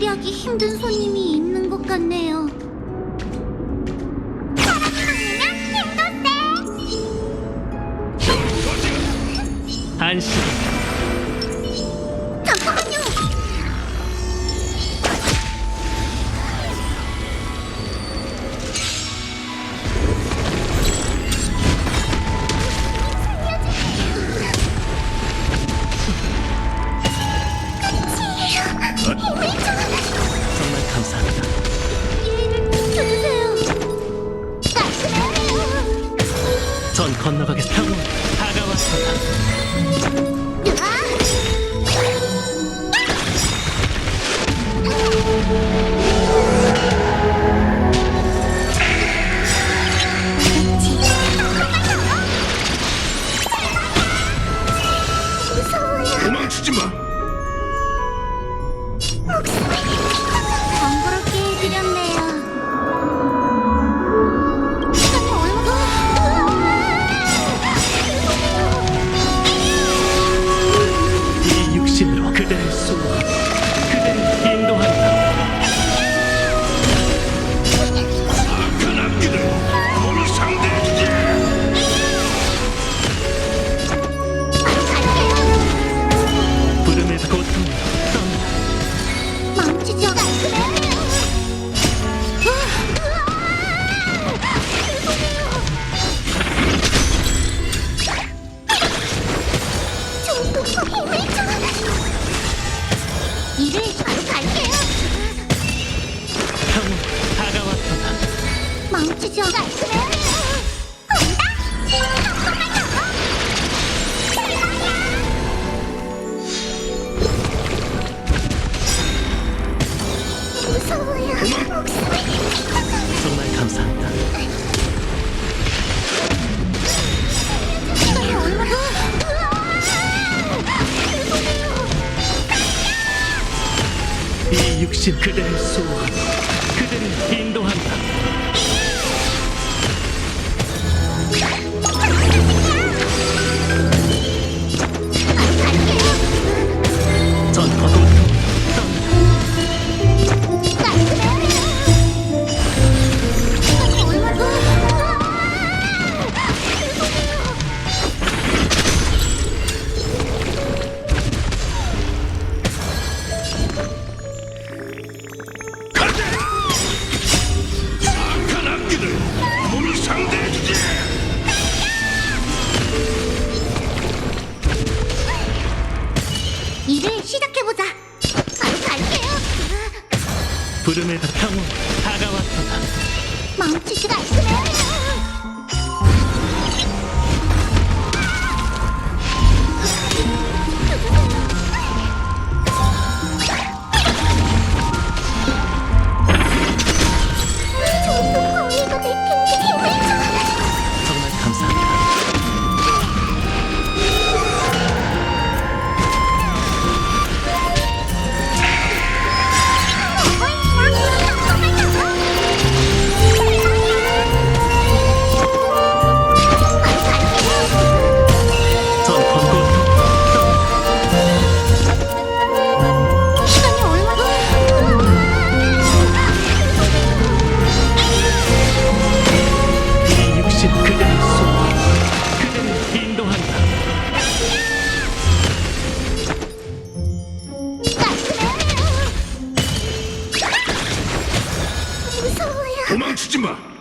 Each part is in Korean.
준비하기 힘든 손님이 있는 것 같네요. 사람이 많으면 힘도 세! 안심. 놓치지 마.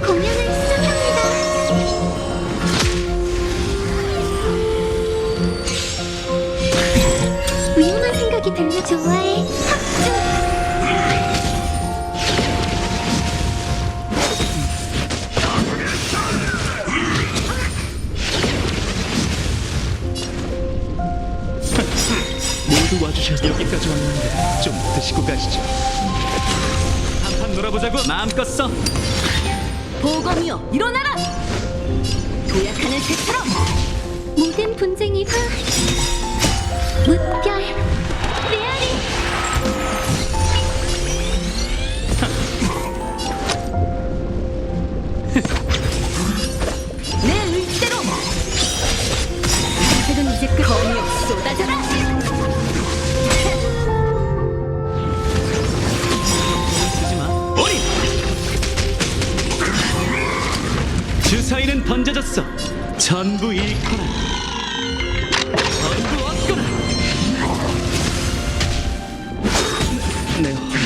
공연을 시작합니다. 여기까지 왔는데 좀 드시고 가시죠. 한판 놀아보자고 마음껏 써. 보검이여 일어나라! 도약하는 새처럼 모든 분쟁이 다 무별 메아리 내 의지대로 검이여 쏟아져라! 던져졌어. 전부 잃거나. 전부 얻거나. 내허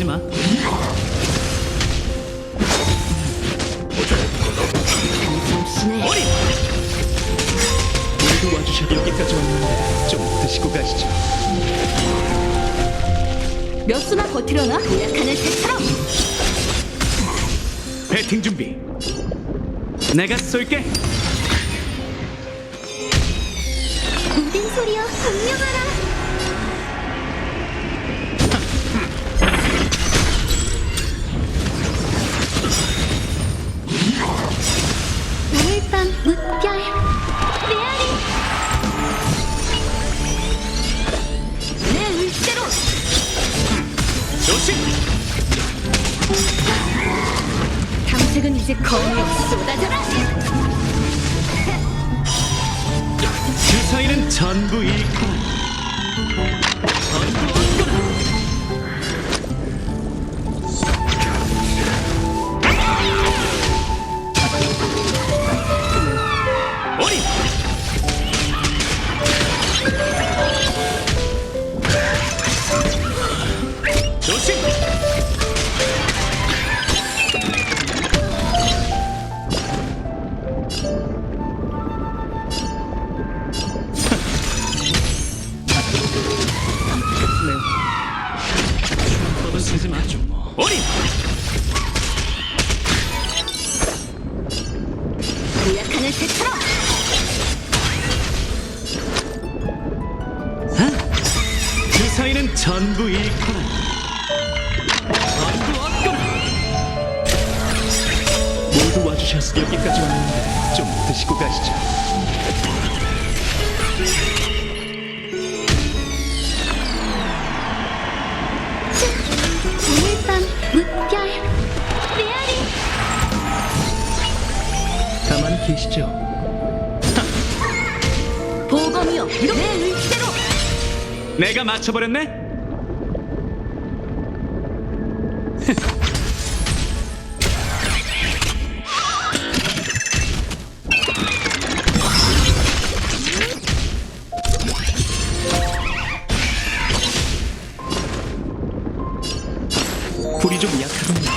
쓰지 마. 어리. 모두 와주셔 여기까지 왔는데 좀 드시고 가시죠. 몇 수나 버티려나? 도약하는 새처럼 배팅 준비. 내가 쏠게. 모든 소리여 분명하라 밤 무별 메아리 내 의지대로 조심. 탐색은 이제 검이여 쏟아져라! 주사위는 전부 잃거나. 전부 얻거나. 전부 잃거나. 전부 얻거나. 모두 와주셔서 여기까지 왔는데 좀 드시고 가시죠. 오늘 밤 무별 메아리 가만히 계시죠. 보검이여 내 의지대로 내가 맞춰버렸네. 좀 약하군요.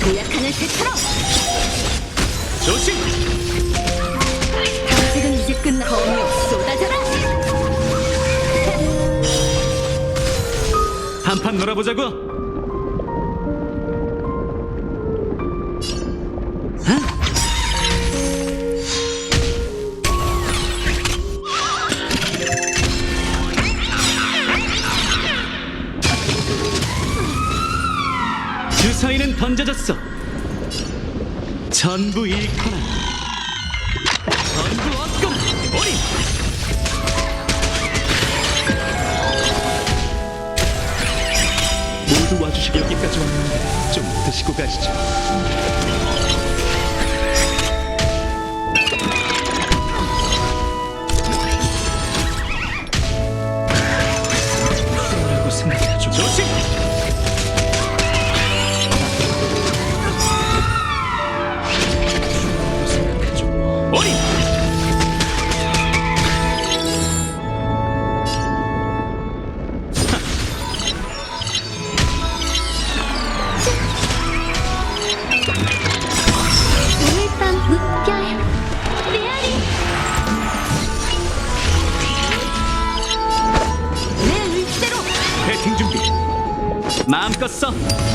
도약하는 새처럼 조심. 탐색은 이제 끝나 검이여 쏟아져라! 한판 놀아보자고. 주사위는 던져졌어. 전부 잃거나 전부 얻고 올인. 모두 와주시기 여기까지 왔는데 좀 드시고 가시죠. the sun.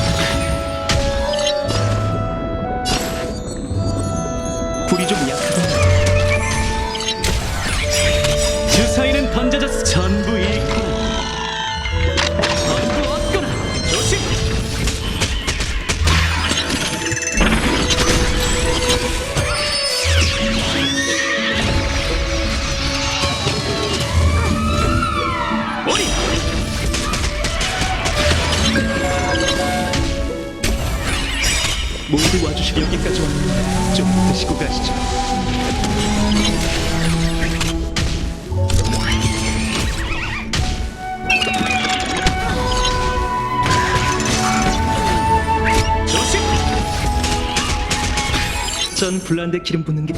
불난데 기름 붓는 게